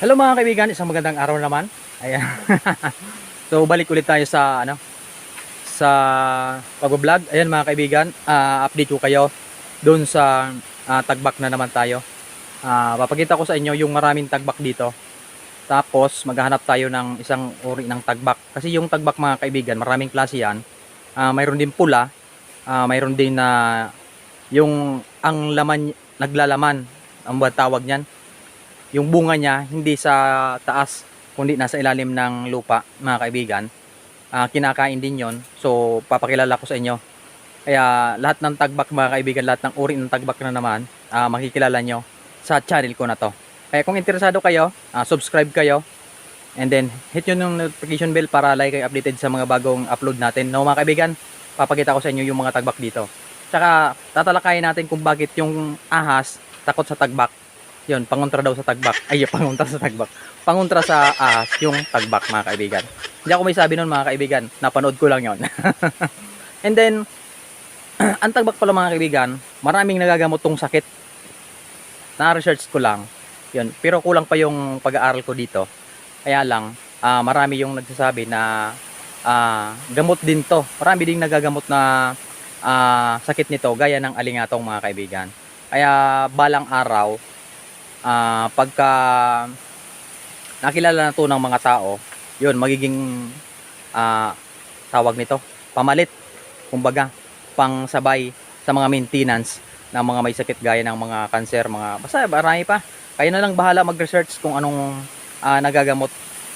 Hello mga kaibigan, isang magandang araw naman. Ayan. so balik ulit tayo sa ano sa pag-vlog. Ayan mga kaibigan, ah, update ko kayo doon sa ah, tagbak na naman tayo. Ah, papakita ko sa inyo yung maraming tagbak dito. Tapos maghahanap tayo ng isang uri ng tagbak. Kasi yung tagbak mga kaibigan, maraming klase yan. Ah, mayroon din pula, ah, mayroon din na yung ang laman naglalaman ang tawag niyan yung bunga niya hindi sa taas kundi nasa ilalim ng lupa mga kaibigan. Ah, kinakain din yon so papakilala ko sa inyo. Kaya lahat ng tagbak mga kaibigan lahat ng uri ng tagbak na naman ah, makikilala nyo sa channel ko na to. Kaya kung interesado kayo ah, subscribe kayo. And then hit nyo yung notification bell para like kayo updated sa mga bagong upload natin. No mga kaibigan papakita ko sa inyo yung mga tagbak dito. Tsaka tatalakayin natin kung bakit yung ahas takot sa tagbak yun, pangontra daw sa tagbak. Ay, pangontra sa tagbak. Pangontra sa ahas yung tagbak, mga kaibigan. Hindi ako may sabi nun, mga kaibigan. Napanood ko lang yon. And then, ang tagbak pala, mga kaibigan, maraming nagagamot tong sakit. Na-research ko lang. Yun. Pero kulang pa yung pag-aaral ko dito. Kaya lang, ah, marami yung nagsasabi na ah, gamot din to. Marami ding nagagamot na ah, sakit nito, gaya ng alingatong, mga kaibigan. Kaya balang araw, ah pagka nakilala na to ng mga tao, yun, magiging ah, tawag nito, pamalit, kumbaga, pang sabay sa mga maintenance ng mga may sakit gaya ng mga cancer, mga, basta marami pa. Kayo na lang bahala mag-research kung anong ah, nagagamot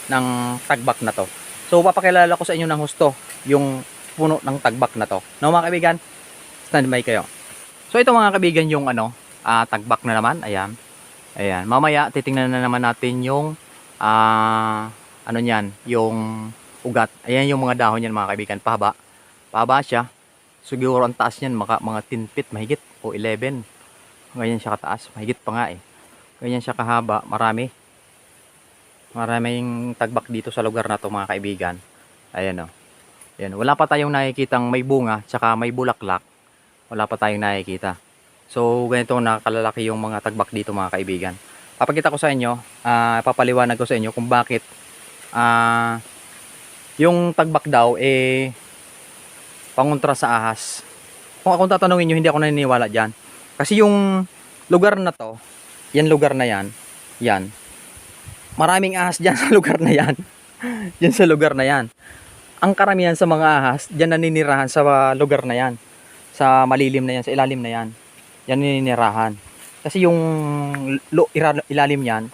ng tagbak na to. So, papakilala ko sa inyo ng husto yung puno ng tagbak na to. No, mga kaibigan? Stand by kayo. So, ito mga kaibigan yung ano, ah, tagbak na naman. Ayan. Ayan. Mamaya, titingnan na naman natin yung ah, ano niyan, yung ugat. Ayan yung mga dahon niyan mga kaibigan. Pahaba. Pahaba siya. Siguro ang taas niyan, maka, mga 10 feet mahigit o 11. Ganyan siya kataas. Mahigit pa nga eh. Ganyan siya kahaba. Marami. Maraming tagbak dito sa lugar na to mga kaibigan. Ayan o. Ayan. Wala pa tayong nakikitang may bunga tsaka may bulaklak. Wala pa tayong nakikita. So, ganito nakalalaki yung mga tagbak dito mga kaibigan. Papakita ko sa inyo, ah, papaliwanag ko sa inyo kung bakit ah, yung tagbak daw eh pangontra sa ahas. Kung akong tatanungin nyo, hindi ako naniniwala dyan. Kasi yung lugar na to, yan lugar na yan, yan. Maraming ahas dyan sa lugar na yan. yan sa lugar na yan. Ang karamihan sa mga ahas, dyan naninirahan sa lugar na yan. Sa malilim na yan, sa ilalim na yan yan nininirahan. Kasi yung ilalim yan,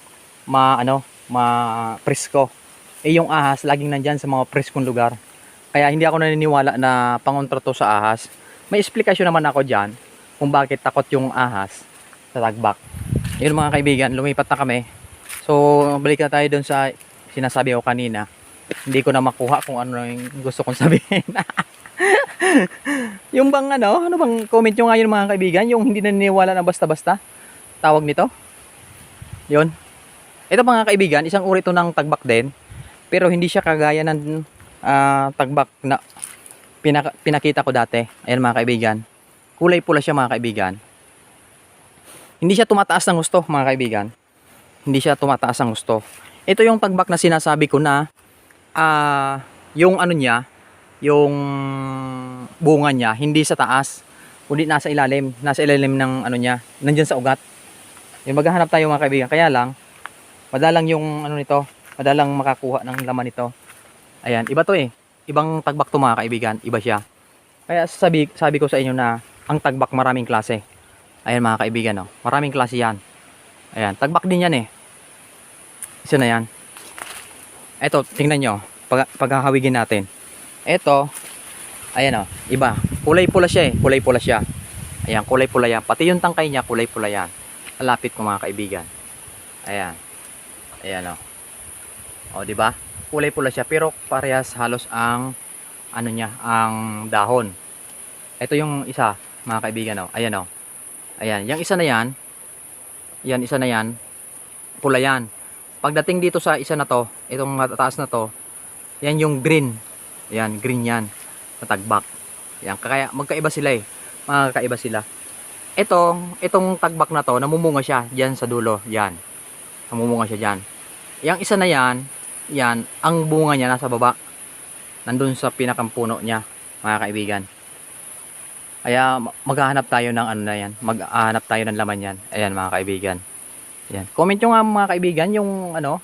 ma ano, ma presko. Eh yung ahas laging nandyan sa mga preskong lugar. Kaya hindi ako naniniwala na pangontra to sa ahas. May explanation naman ako diyan kung bakit takot yung ahas sa tagbak. Yun mga kaibigan, lumipat na kami. So, balik na tayo dun sa sinasabi ko kanina. Hindi ko na makuha kung ano yung gusto kong sabihin. yung bang ano, ano bang comment nyo ngayon mga kaibigan, yung hindi naniniwala na basta-basta, tawag nito. Yun. Ito mga kaibigan, isang uri ito ng tagbak din, pero hindi siya kagaya ng ah, tagbak na pinaka- pinakita ko dati. Ayan mga kaibigan. Kulay pula siya mga kaibigan. Hindi siya tumataas ng gusto mga kaibigan. Hindi siya tumataas ng gusto. Ito yung tagbak na sinasabi ko na ah yung ano niya, yung bunga niya hindi sa taas kundi nasa ilalim. Nasa ilalim ng ano niya nandiyan sa ugat. Yung maghahanap tayo mga kaibigan. Kaya lang madalang yung ano nito madalang makakuha ng laman nito. Ayan iba to eh. Ibang tagbak to mga kaibigan. Iba siya. Kaya sabi, sabi ko sa inyo na ang tagbak maraming klase. Ayan mga kaibigan no? maraming klase yan. Ayan tagbak din yan eh. Isa na yan. Eto tingnan nyo. Pag, paghahawigin natin eto ayan o, iba. Kulay pula siya eh. Kulay pula siya. Ayan, kulay pula yan. Pati yung tangkay niya, kulay pula yan. Malapit ko mga kaibigan. Ayan. Ayan o. O, di ba? Kulay pula siya pero parehas halos ang ano niya, ang dahon. Ito yung isa, mga kaibigan o. Ayan o. Ayan, yung isa na yan, yan isa na yan, pula yan. Pagdating dito sa isa na to, itong matataas na to, yan yung green. Ayan, green yan tagbak. Yan, kaya magkaiba sila eh. Magkaiba sila. Ito, itong tagbak na to, namumunga siya diyan sa dulo, yan. Namumunga siya diyan. Yung isa na yan, yan, ang bunga niya nasa baba. Nandun sa pinakang niya, mga kaibigan. Kaya ma- maghahanap tayo ng ano na yan. Maghahanap tayo ng laman yan. Ayan mga kaibigan. Ayan. Comment nyo nga mga kaibigan yung ano,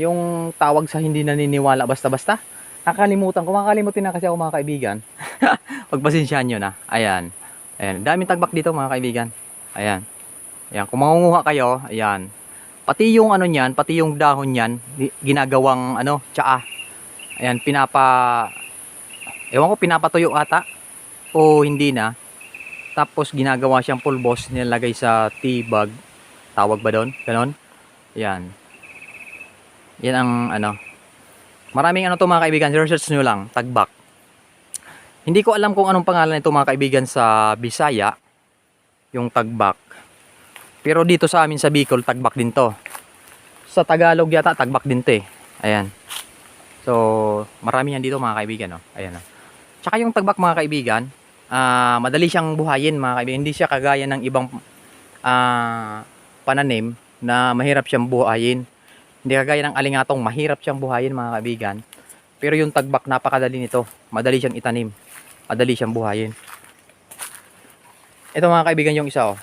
yung tawag sa hindi naniniwala basta-basta. Nakakalimutan ko. Makakalimutin na kasi ako mga kaibigan. Pagpasensyahan nyo na. Ayan. Ayan. Daming tagbak dito mga kaibigan. Ayan. Ayan. Kung mangunguha kayo, ayan. Pati yung ano niyan, pati yung dahon niyan, gi- ginagawang ano, tsaa. Ayan, pinapa Ewan ko pinapatuyo ata o hindi na. Tapos ginagawa siyang pulbos nilalagay sa tea bag. Tawag ba doon? Ganon? Yan. Yan ang ano. Maraming ano to mga kaibigan. Research nyo lang. Tagbak. Hindi ko alam kung anong pangalan nito mga kaibigan sa Bisaya. Yung tagbak. Pero dito sa amin sa Bicol, tagbak din to. Sa Tagalog yata, tagbak din to eh. Ayan. So, marami yan dito mga kaibigan. No? Ayan. Tsaka yung tagbak mga kaibigan, ah madali siyang buhayin mga kaibigan. Hindi siya kagaya ng ibang ah, pananim na mahirap siyang buhayin. Hindi kagaya ng alingatong mahirap siyang buhayin mga kaibigan. Pero yung tagbak napakadali nito. Madali siyang itanim. Madali siyang buhayin. Ito mga kaibigan yung isa oh.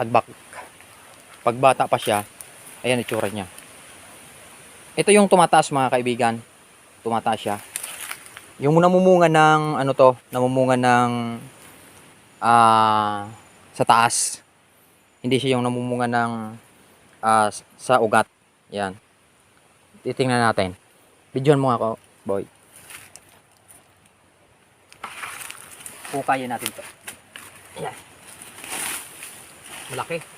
Tagbak. Pagbata pa siya, ayan itsura niya. Ito yung tumataas mga kaibigan. Tumataas siya. Yung namumunga ng ano to, namumunga ng ah sa taas. Hindi siya yung namumunga ng ah, sa ugat. Yan. Titingnan natin. Bidyohan mo ako, boy. Pukayin natin to. Yan. Malaki.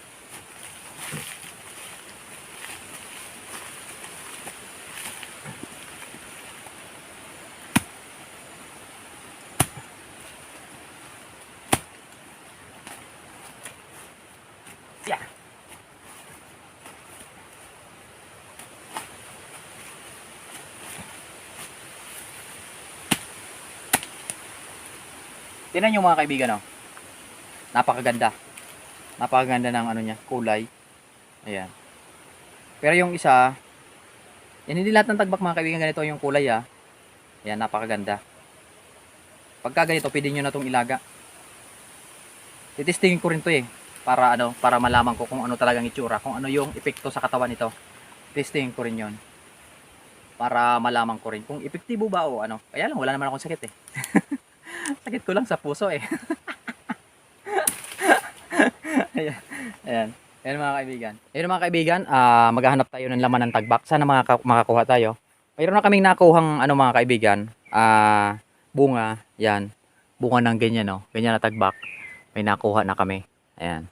Tingnan nyo mga kaibigan, oh. Napakaganda. Napakaganda ng ano niya, kulay. Ayan. Pero yung isa, yan hindi lahat ng tagbak mga kaibigan ganito yung kulay ah. Ayan, napakaganda. Pagka ganito, pwede nyo na itong ilaga. Titestingin ko rin to eh. Para ano, para malaman ko kung ano talagang itsura, kung ano yung epekto sa katawan nito. Testingin ko rin yon Para malaman ko rin kung epektibo ba o ano. Kaya lang, wala naman akong sakit eh. sakit ko lang sa puso eh. Ayan. Ayan. Ayan mga kaibigan. Ayan mga kaibigan, ah maghahanap tayo ng laman ng tagbak. Sana makaka- makakuha tayo. Mayroon na kaming nakuhang ano mga kaibigan, ah bunga, yan. Bunga ng ganyan no. Ganyan na tagbak. May nakuha na kami. Ayan.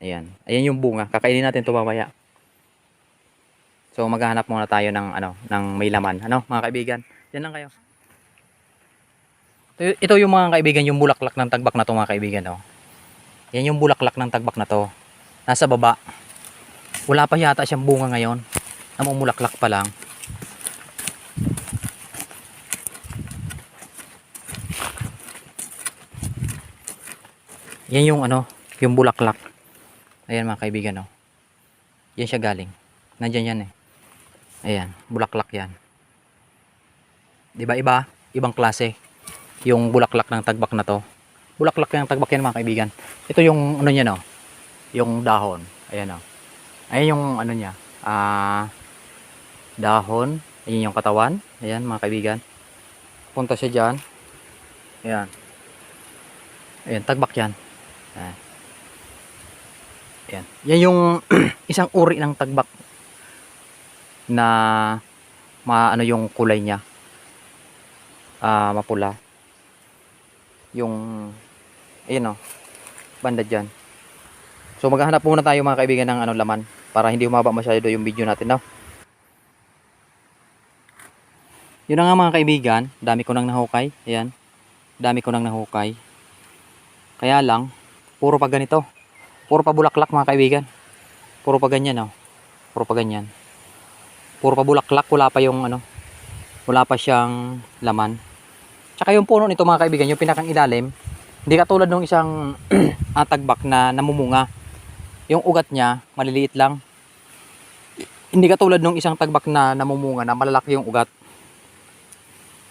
Ayan. Ayan yung bunga. Kakainin natin ito mamaya. So maghahanap muna tayo ng ano, ng may laman. Ano, mga kaibigan? Yan lang kayo. Ito, yung mga kaibigan, yung bulaklak ng tagbak na to mga kaibigan, oh. Yan yung bulaklak ng tagbak na to. Nasa baba. Wala pa yata siyang bunga ngayon. Namumulaklak pa lang. Yan yung ano, yung bulaklak. Ayan mga kaibigan, oh. Yan siya galing. Nandyan yan eh. Ayan, bulaklak yan. Di ba iba? Ibang klase. Yung bulaklak ng tagbak na to. Bulaklak ng tagbak yan mga kaibigan. Ito yung ano niya no. Yung dahon. Ayan oh. Ayan yung ano niya. Ah dahon. Ayan yung katawan. Ayan mga kaibigan. Punta siya dyan. Ayan. Ayan, tagbak yan. Ayan. Ayan. Yan yung isang uri ng tagbak na maano yung kulay niya. Ah, mapula. Yung ayun oh. Banda diyan. So maghahanap muna tayo mga kaibigan ng ano laman para hindi humaba masyado yung video natin, no? Yun na nga mga kaibigan, dami ko nang nahukay. Ayan. Dami ko nang nahukay. Kaya lang, puro pa ganito. Puro pa bulaklak mga kaibigan. Puro pa ganyan, oh. Puro pa ganyan. Puro pa bulaklak, wala pa yung ano. Wala pa siyang laman. Tsaka yung puno nito mga kaibigan, yung pinakang ilalim, hindi katulad ng isang atagbak na namumunga. Yung ugat niya, maliliit lang. Hindi katulad nung isang tagbak na namumunga na malalaki yung ugat.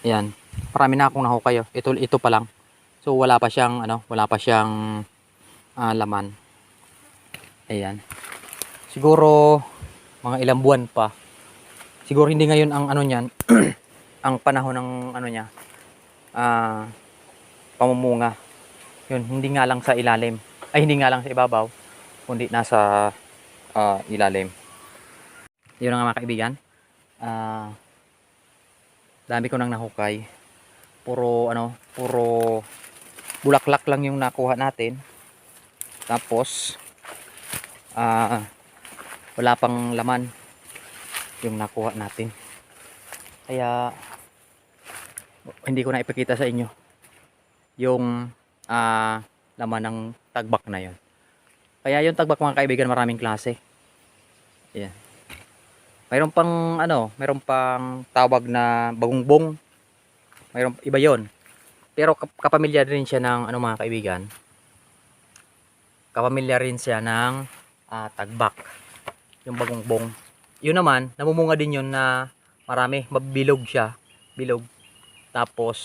Ayan. Marami na akong nahukay. oh. Ito, ito pa lang. So wala pa siyang ano, wala pa siyang ah, laman. Ayan. Siguro mga ilang buwan pa. Siguro hindi ngayon ang ano niyan, ang panahon ng ano niya. Ah, pamumunga. Yun, hindi nga lang sa ilalim. Ay hindi nga lang sa ibabaw, kundi nasa ah, ilalim. Yun na nga mga kaibigan. Ah, dami ko nang nahukay. Puro ano, puro bulaklak lang yung nakuha natin. Tapos ah wala pang laman yung nakuha natin. Kaya hindi ko na ipakita sa inyo yung ah laman ng tagbak na yon. Kaya yung tagbak mga kaibigan maraming klase. Ayan. Mayroon pang ano, mayroon pang tawag na bagungbong. Mayroon iba yon. Pero kap- kapamilya rin siya ng ano mga kaibigan. Kapamilya rin siya ng ah, tagbak. Yung bagungbong. Yun naman, namumunga din yun na marami, mabilog siya. Bilog. Tapos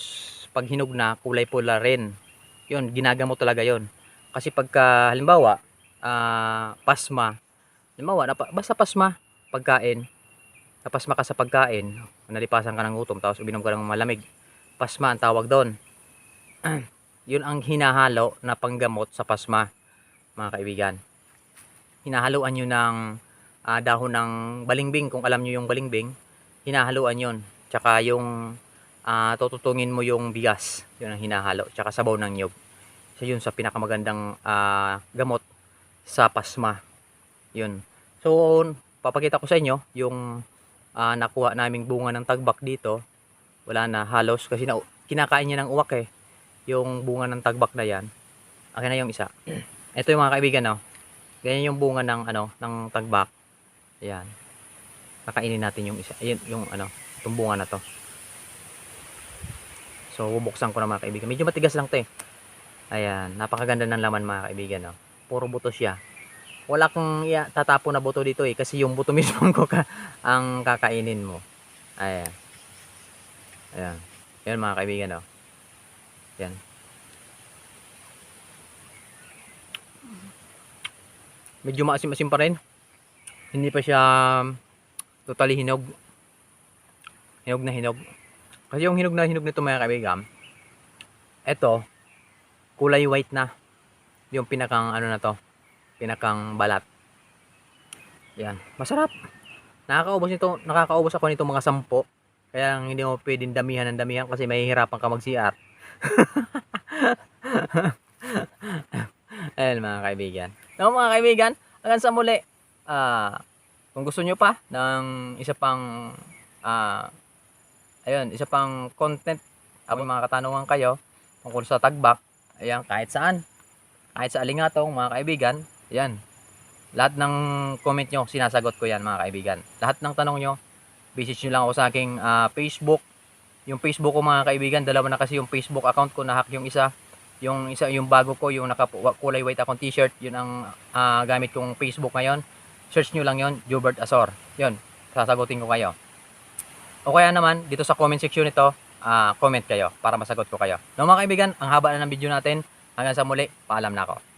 pag hinog na, kulay pula rin. Yun, ginagamot talaga yun. Kasi pagka halimbawa, ah, pasma, halimbawa, napa, basta pasma, pagkain, napasma ka sa pagkain, nalipasan ka ng gutom, tapos uminom ka ng malamig, pasma ang tawag doon. yun ang hinahalo na panggamot sa pasma, mga kaibigan. Hinahaluan nyo ng ah, dahon ng balingbing, kung alam nyo yung balingbing, hinahaluan yun. Tsaka yung ah, tututungin mo yung bigas, yun ang hinahalo, tsaka sabaw ng nyog. So yun sa pinakamagandang ah, gamot sa pasma. Yun. So, papakita ko sa inyo yung ah, nakuha naming bunga ng tagbak dito. Wala na halos kasi na, kinakain niya ng uwak eh. Yung bunga ng tagbak na yan. Akin na yung isa. Ito yung mga kaibigan no. Ganyan yung bunga ng ano ng tagbak. Ayan. Kakainin natin yung isa. Ayun yung ano, itong bunga na to. So, bubuksan ko na mga kaibigan. Medyo matigas lang to eh. Ayan, napakaganda ng laman mga kaibigan no. Puro buto siya. Wala kang iya, tatapo na buto dito eh kasi yung buto mismo ang, kuka, ang kakainin mo. Ayan. Ayan. Yan mga kaibigan no. Yan. Medyo maasim-asim pa rin. Hindi pa siya totally hinog. Hinog na hinog. Kasi yung hinog na hinog nito mga kaibigan, eto, kulay white na. Yung pinakang ano na to, pinakang balat. Yan, masarap. Nakakaubos nito, nakakaubos ako nito mga sampo. Kaya hindi mo pwedeng damihan ng damihan kasi mahihirapan ka mag-CR. Ayan mga kaibigan. No, mga kaibigan, hanggang sa muli. Ah, kung gusto nyo pa ng isa pang ah, ayun, isa pang content abang mga katanungan kayo tungkol sa tagbak, ayan, kahit saan. Kahit sa alingatong, mga kaibigan, ayan. Lahat ng comment nyo, sinasagot ko yan, mga kaibigan. Lahat ng tanong nyo, visit nyo lang ako sa aking ah, Facebook. Yung Facebook ko, mga kaibigan, dalawa na kasi yung Facebook account ko, nahack yung isa. Yung isa, yung bago ko, yung naka kulay white akong t-shirt, yun ang ah, gamit kong Facebook ngayon. Search nyo lang yon Jubert Azor. Yun, sasagutin ko kayo. O kaya naman, dito sa comment section nito, ah, comment kayo para masagot ko kayo. No mga kaibigan, ang haba na ng video natin. Hanggang sa muli, paalam na ako.